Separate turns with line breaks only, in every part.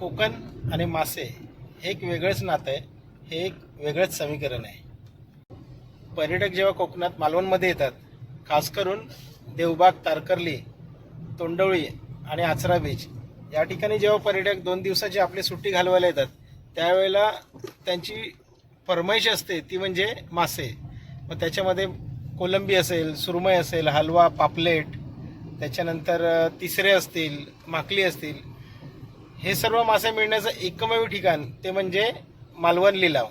कोकण आणि मासे हे एक वेगळंच नातं आहे. हे एक वेगळंच समीकरण आहे. पर्यटक जेव्हा कोकणात मालवणमध्ये येतात खास करून देवबाग तारकर्ली तोंडवळी आणि आचरा बीच या ठिकाणी जेव्हा पर्यटक दोन दिवसाची आपली सुट्टी घालवायला येतात त्यावेळेला त्यांची फरमाईश असते ती म्हणजे मासे. मग त्याच्यामध्ये कोलंबी असेल सुरमई असेल हलवा पापलेट त्याच्यानंतर तिसरे असतील माकली असतील हे सर्व मासे मिळण्याचं एकमेव ठिकाण ते म्हणजे मालवण लिलाव.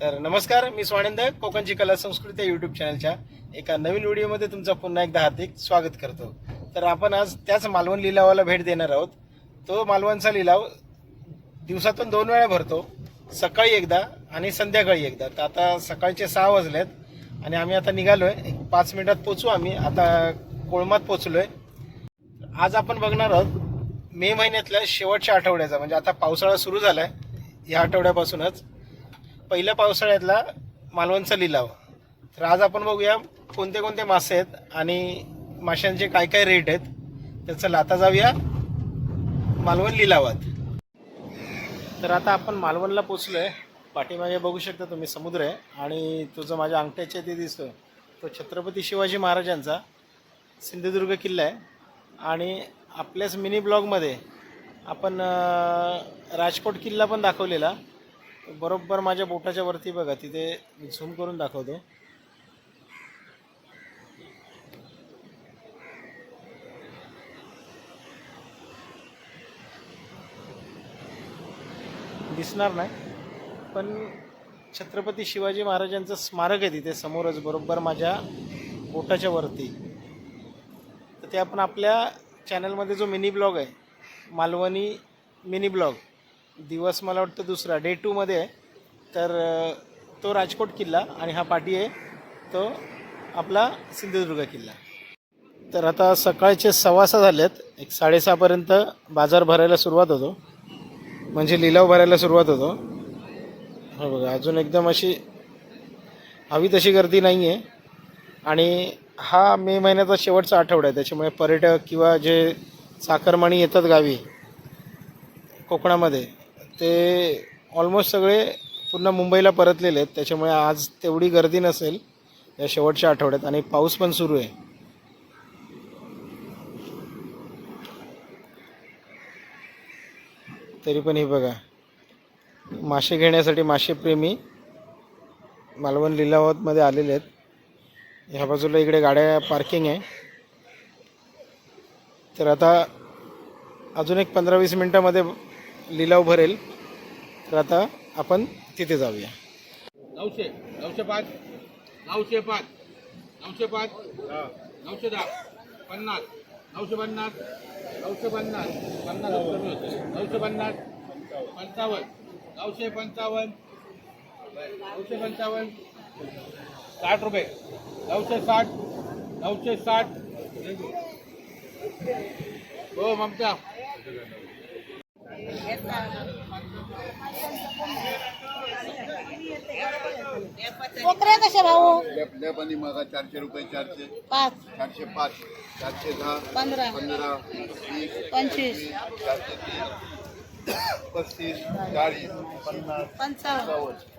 तर नमस्कार मी स्वानंद कोकणची कला संस्कृती या यूट्यूब चॅनलच्या एका नवीन व्हिडिओमध्ये तुमचं पुन्हा एकदा हार्दिक स्वागत करतो. तर आपण आज त्याच मालवण लिलावाला भेट देणार आहोत. तो मालवणचा लिलाव दिवसातून दोन वेळा भरतो सकाळी एकदा आणि संध्याकाळी एकदा. तर आता सकाळचे सहा वाजलेत आणि आम्ही आता निघालोय. आहे पाच मिनिटात पोचू आम्ही. आता कोळमात पोचलोय. आज आपण बघणार आहोत मे महिन्यातल्या शेवटच्या आठवड्याचा म्हणजे आता पावसाळा सुरू झालाय या आठवड्यापासूनच पहिल्या पावसाळ्यातला मालवणचा लिलाव. तर आज आपण बघूया कोणते कोणते मासे आहेत आणि माशांचे काय काय रेट आहेत. त्याचं लाता जाऊया मालवण लिलावात. तर आता आपण मालवणला पोचलोय. पाठीमागे बघू शकता तुम्ही समुद्र आहे आणि तो जो माझ्या अंगठ्याच्या ते दिसतोय तो छत्रपती शिवाजी महाराजांचा सिंधुदुर्ग किल्ला आहे. आणि आपल्याच मिनी ब्लॉगमध्ये आपण राजकोट किल्ला पण दाखवलेला. बरोबर माझ्या बोटाच्या वरती बघा तिथे झूम करून दाखवतो. दिसणार नाही पण छत्रपती शिवाजी महाराजांचं स्मारक आहे तिथे समोरच बरोबर माझ्या बोटाच्या वरती. तर ते आपण आपल्या चॅनलमध्ये जो मिनी ब्लॉग आहे मालवणी मिनी ब्लॉग दिवस मला वाटतं दुसरा डे टूमध्ये आहे. तर तो राजकोट किल्ला आणि हा पाठी आहे तो आपला सिंधुदुर्ग किल्ला. तर आता सकाळचे सव्वा सहा झालेत एक साडेसहापर्यंत बाजार भरायला सुरुवात होतो. म्हणजे लिलाव भरायला सुरुवात होतो. हो बघा अजून एकदम अशी हवी तशी गर्दी नाही आहे आणि हा मे महिन्याचा शेवटचा आठवडा आहे. त्याच्यामुळे पर्यटक किंवा जे साखरमाणी येतात गावी कोकणामध्ये ते ऑलमोस्ट सगळे पुन्हा मुंबईला परतलेले आहेत. त्याच्यामुळे आज तेवढी गर्दी नसेल या शेवटच्या आठवड्यात आणि पाऊस पण सुरू आहे. तरी पण हे बघा मासे घेण्यासाठी मासेप्रेमी मालवण लिलावतमध्ये आलेले आहेत. ह्या बाजूला इकडे गाड्या पार्किंग आहे. तर आता अजून एक पंधरा वीस मिनटामध्ये लिलाव भरेल. तर आता आपण तिथे जाऊया.
नऊशे नऊशे पाच नऊशे पाच नऊशे पाच नऊशे दहा पन्नास नऊशे पन्नास नऊशे पन्नास पन्नास नऊशे पन्नास पंचावन्न नऊशे पंचावन्न नऊशे पंचावन्न साठ रुपये. नऊशे साठ नऊशे साठ. हो ममता.
कशा भाऊ?
लॅप आणि मग चारशे रुपये चारशे.
पाच.
चारशे पाच चारशे दहा
पंधरा.
पंधरा वीस
पंचवीस.
चारशे तीस पस्तीस चाळीस पन्नास
पंचावन्न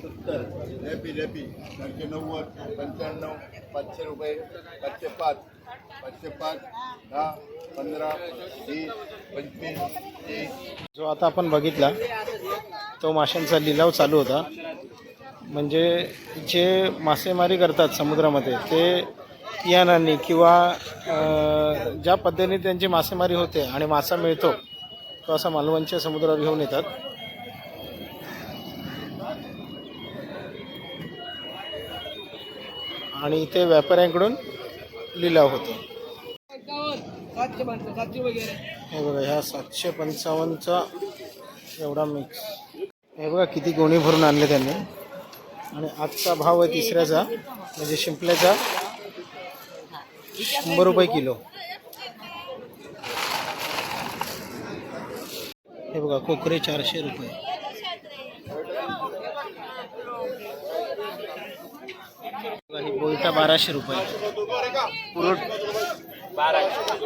सत्तर लेपी लेपी चारशे नव्वद पंच्याण्णव पाचशे रुपये पाचशे पाच. पाचशे पाच दहा पंधरा वीस पंचवीस तीस.
जो आता आपण बघितला तो माशांचा लिलाव चालू होता. म्हणजे जे मासेमारी करतात समुद्रामध्ये ते यानांनी किंवा ज्या पद्धतीने त्यांची मासेमारी होते आणि मासा मिळतो तो असा मालवणच्या समुद्रावर घेऊन येतात. आणि इथे व्यापाऱ्यांकडून लिलाव होतो. हे बघा ह्या सातशे पंचावन्नचा एवढा मिक्स हे बघा किती गोणी भरून आणले त्यांनी. आणि आजचा भाव आहे तिसऱ्याचा म्हणजे शिंपल्याचा शंभर रुपये किलो. हे बघा कोकरे चारशे रुपये. बोईटा बाराशे रुपये पुरट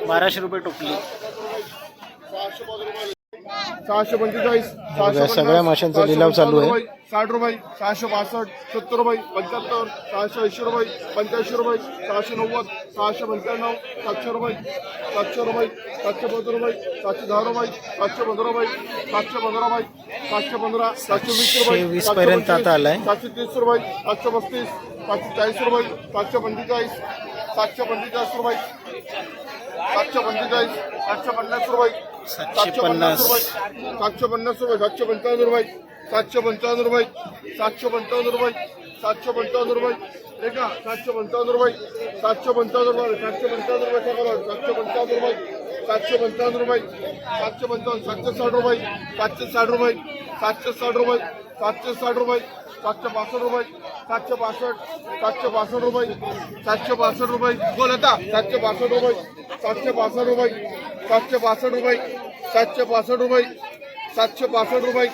बाराशे रुपये टोपली
सहाशे पंचेचाळीस
बघा, सगळ्या माशांचा लिलाव चालू आहे.
साठ रुपये सहाशे बासष्ट सत्तर रुपये पंच्याहत्तर सहाशे ऐंशी रुपये पंच्याऐंशी रुपये सहाशे नव्वद सहाशे पंच्याण्णव सातशे रुपये सातशे रुपये सातशे पंधरा रुपये सातशे दहा रुपये सातशे पंधरा रुपये सातशे पंधरा रुपये सातशे पंधरा सातशे वीस
वीस पर्यंत आता आलाय.
सातशे तीस रुपये सातशे पस्तीस सातशे चाळीस रुपये सातशे पंचेचाळीस सातशे पंचेचाळीस रुपये सातशे पंचेचाळीस सातशे पन्नास रुपये
सातशे पन्नास
रुपये सातशे पन्नास रुपये सातशे पंचावन्न रुपये सातशे पंचावन्न रुपये सातशे पंचावन्न रुपये सातशे पंचावन्न रुपये हे का सातशे पंचावन्न रुपये सातशे पंचावन्न रुपये सातशे पंचावन्न रुपये. सातशे पंचावन्न रुपये सातशे पंचावन्न रुपये सातशे पंचावन्न सातशे साठ रुपये सातशे साठ रुपये सातशे साठ रुपये सातशे साठ रुपये सातशे बासष्ट रुपये सातशे बासष्ट सातशे बासष्ट रुपये सातशे बासष्ट रुपये बोल आता सातशे बासष्ट रुपये सातशे बासष्ट रुपये सातशे बासष्ट रुपये सातशे बासष्ट रुपये सातशे बासष्ट रुपये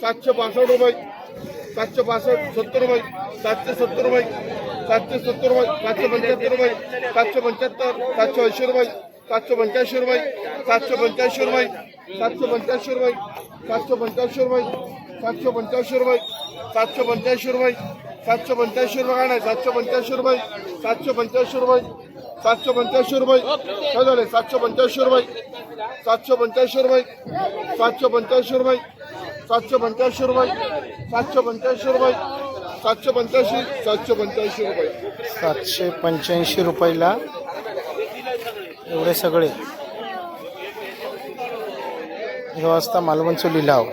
सातशे बासष्ट रुपये सातशे बासष्ट सत्तर रुपये सातशे सत्तर रुपये सातशे सत्तर रुपये सातशे पंच्याहत्तर रुपये सातशे पंच्याहत्तर सातशे ऐंशी रुपये सातशे पंच्याऐंशी रुपये सातशे पंच्याऐंशी रुपये सातशे पंच्याऐंशी रुपये सातशे पंच्याऐंशी रुपये सातशे पंच्याऐंशी रुपये सातशे पंच्याऐंशी रुपये सातशे पंच्याऐंशी रुपये नाही सातशे पंच्याऐंशी रुपये सातशे पंच्याऐंशी रुपये सातशे पंच्याऐंशी रुपये काय झाले सातशे पंच्याऐंशी रुपये सातशे पंच्याऐंशी रुपये सातशे पंच्याऐंशी रुपये सातशे पंच्याऐंशी रुपये सातशे पंच्याऐंशी रुपये सातशे पंच्याऐंशी सातशे पंच्याऐंशी रुपये
सातशे पंच्याऐंशी रुपयाला एवढे सगळे. हे वाजता मालवणचं लिलाव.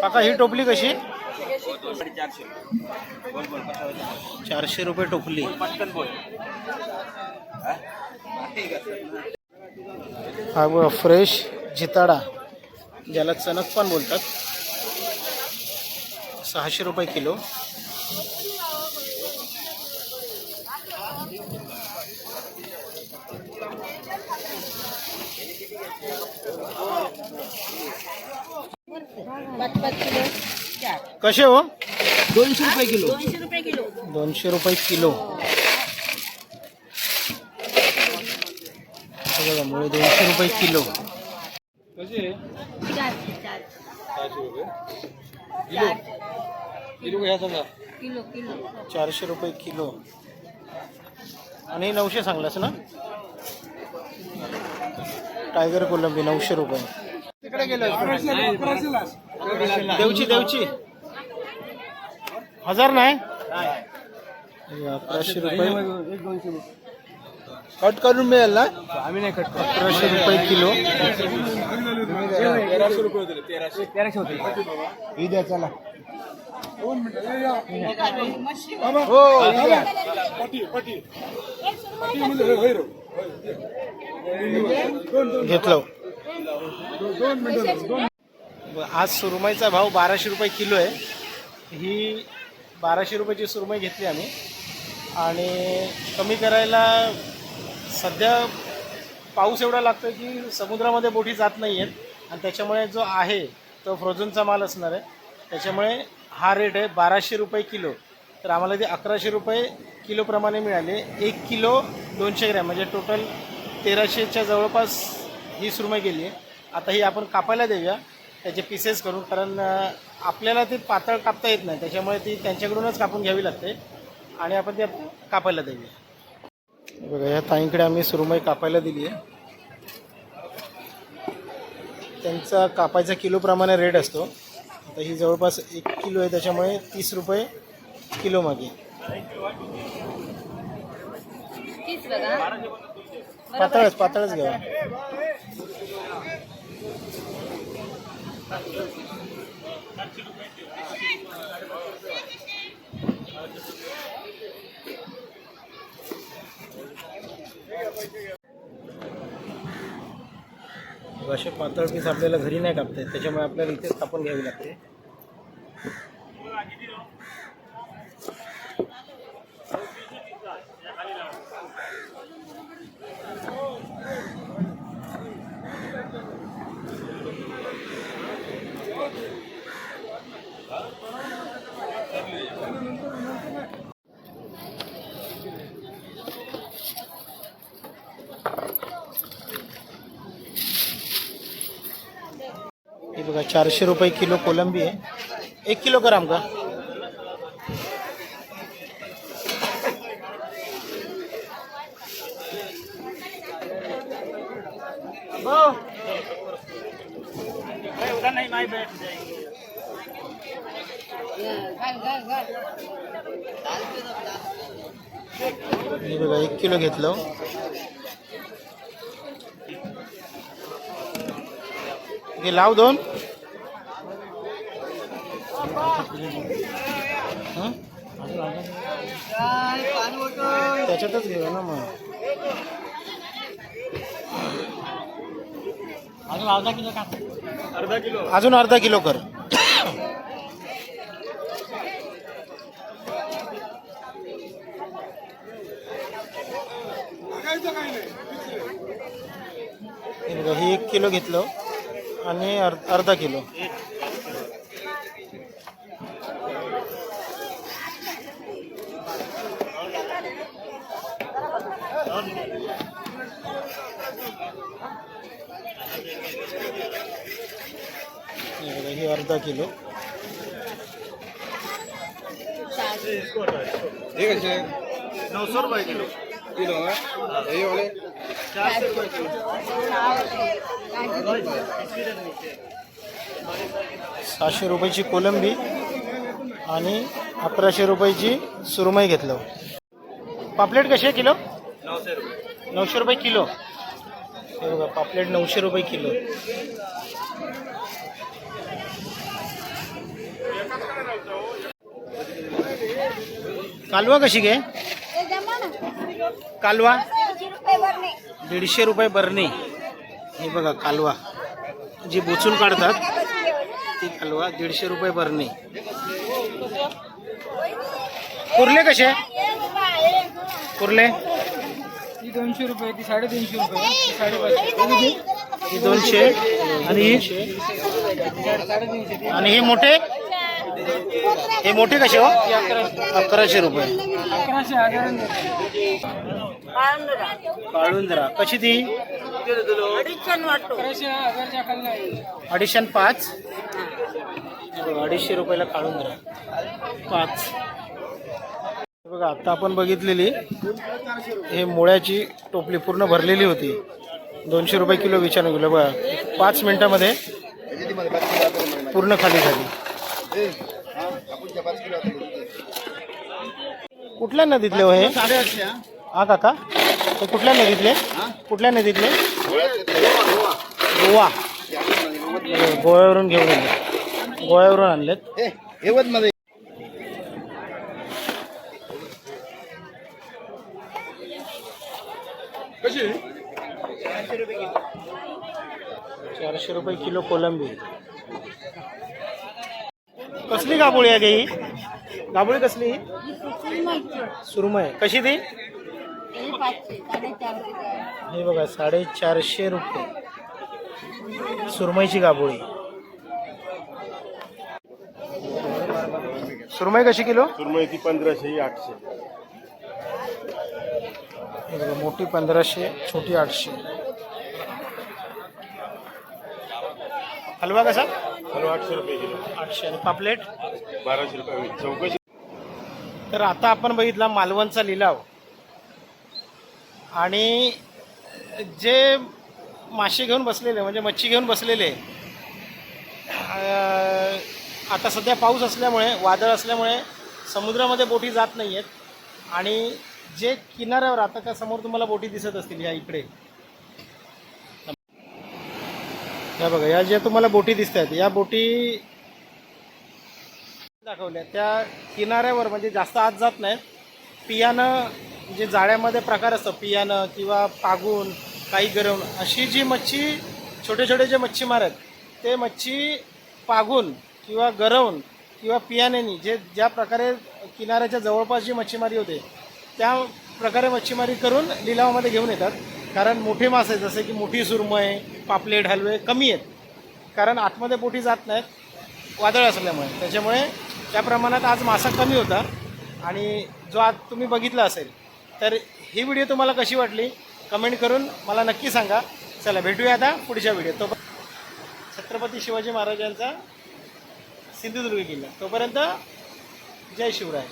काका ही टोपली कशी? चारशे रुपये टोपली. हा फ्रेश जिताडा ज्याला चणक पण बोलतात. सहाशे रुपये किलो.
पाच पाच किलो. चार
कसे हो? दोनशे रुपये किलो.
दोनशे रुपये किलो.
दोनशे रुपये किलो. हे बघा मुळे दोनशे रुपये किलो.
चारशे चारशे चारशे किलो किलो.
चारशे रुपये किलो. आणि नऊशे सांगलास ना? टायगर कोलंबी नऊशे रुपये. तिकडे गेलो देवची देवची. हजार नाही? अकराशे रुपये. कट करून मिळेल ना? आम्ही नाही कट अकराशे रुपये किलो. ही द्या चला. घेतलं. आज सुरमईचा भाव बाराशे रुपये किलो आहे. ही बाराशे रुपयाची सुरमई घेतली आम्ही. आणि कमी करायला सध्या पाऊस एवढा लागतो आहे की समुद्रामध्ये बोटी जात नाही आहेत आणि त्याच्यामुळे जो आहे तो फ्रोझनचा माल असणार आहे. त्याच्यामुळे हा रेट आहे बाराशे रुपये किलो. तर आम्हाला ते अकराशे रुपये किलोप्रमाणे मिळाले. एक किलो दोनशे ग्रॅम म्हणजे टोटल तेराशेच्या जवळपास ही सुरमई गेली आहे. आता ही आपण कापायला देऊया. त्याचे पीसेस करून कारण आपल्याला ती पातळ कापता येत नाही. त्याच्यामुळे ती त्यांच्याकडूनच कापून घ्यावी लागते. आणि आपण ती कापायला देऊया. बघा या ताईंकडे आम्ही सुरमई कापायला दिली आहे. त्यांचा कापायचा किलोप्रमाणे रेट असतो. आता ही जवळपास एक किलो आहे. त्याच्यामुळे तीस रुपये किलो मागे. पातळच पातळच घ्या असे पातळ पीस आपल्याला घरी नाही कापता येत त्याच्यामुळे आपल्याला इथेच कापून घ्यावी लागते. बघा, चारशे रुपये किलो कोलंबी आहे. एक किलो हे बघा, एक किलो घेतलं लाव दोन. त्याच्यातच घेऊया ना मग. अजून अर्धा किलो कर. हे बघा हे एक किलो घेतलं आणि अर- अर्धा किलो. हे बघा हे? अर्धा किलो. सहाशे रुपयाची कोलंबी आणि अकराशे रुपयाची सुरमई घेतलं. पापलेट कशी आहे किलो? नऊशे रुपये किलो. हे बघा पापलेट नऊशे रुपये किलो. कालवा कशी घे कालवा? दीडशे रुपये बरणी. हे बघा कालवा. जी बोचून काढतात ती कालवा दीडशे रुपये बरणी. कुर्ले कसे? कुर्ले?
ती दोनशे रुपये ती साडेतीनशे रुपये. साडेपाचशे
ही दोनशे आणि ही?
साडेतीनशे.
आणि हे मोठे? हे मोठे कसे हो? अकराशे रुपये.
काढून
जरा कशी ती? अडीचशे पाच. अडीचशे रुपयाला काढून जरा पाच बघा आता आपण बघितलेली हे मुळ्याची टोपली पूर्ण भरलेली होती. दोनशे रुपये किलो विचारून गेलो बघा. पाच मिनिटामध्ये पूर्ण खाली झाली. कुठल्या नदीतले हो हे? हा काका. हे कुठल्या नदीतले? कुठल्या नदीतले? गोवा. गोव्यावरून घेऊन आले गोव्यावरून आणलेत. चारशे रुपये किलो कोलंबी. कसली गाबोळी आहे गे ही? गाबोळी कसली सुरमय कशी ती? हे बघा साडेचारशे रुपये. सुरमईची गाबोळी. सुरमई कशी किलो?
सुरमई ती पंधराशे ही आठशे.
मोठी पंधराशे छोटी आठशे. हलवा कसा?
हॅलो आठशे रुपये किलो.
आठशे आणि पापलेट?
बाराशे रुपये. चौकशी.
तर आता आपण बघितला मालवणचा लिलाव. आणि जे मासे घेऊन बसलेले म्हणजे मच्छी घेऊन बसलेले आता सध्या पाऊस असल्यामुळे वादळ असल्यामुळे समुद्रामध्ये बोटी जात नाही आहेत आणि जे किनाऱ्यावर आता त्या समोर तुम्हाला बोटी दिसत असतील या इकडे. या बघा या ज्या तुम्हाला बोटी दिसत आहेत या बोटी दाखवल्या. त्या किनाऱ्यावर म्हणजे जास्त आत जात नाहीत. पियानं जे जाळ्यामध्ये प्रकार असतं पियानं किंवा पागून काही गरवून अशी जी मच्छी छोटे छोटे जे मच्छीमार आहेत ते मच्छी पागून किंवा गरवून किंवा पियानेनी जे ज्या प्रकारे किनाऱ्याच्या जवळपास जी मच्छीमारी होते त्या प्रकारे मच्छीमारी करून लिलावामध्ये घेऊन येतात. कारण मोठे मासे जसे की मोठी सुरमय पापलेट हलवे कमी आहेत. कारण आतमध्ये बोटी जात नाहीत वादळ असल्यामुळे. त्याच्यामुळे त्या प्रमाणात आज मासा कमी होता. आणि जो आज तुम्ही बघितला असेल तर ही व्हिडिओ तुम्हाला कशी वाटली कमेंट करून मला नक्की सांगा. चला भेटूया आता पुढच्या व्हिडिओ तो छत्रपती शिवाजी महाराजांचा सिंधुदुर्ग किल्ला. तोपर्यंत जय शिवराय.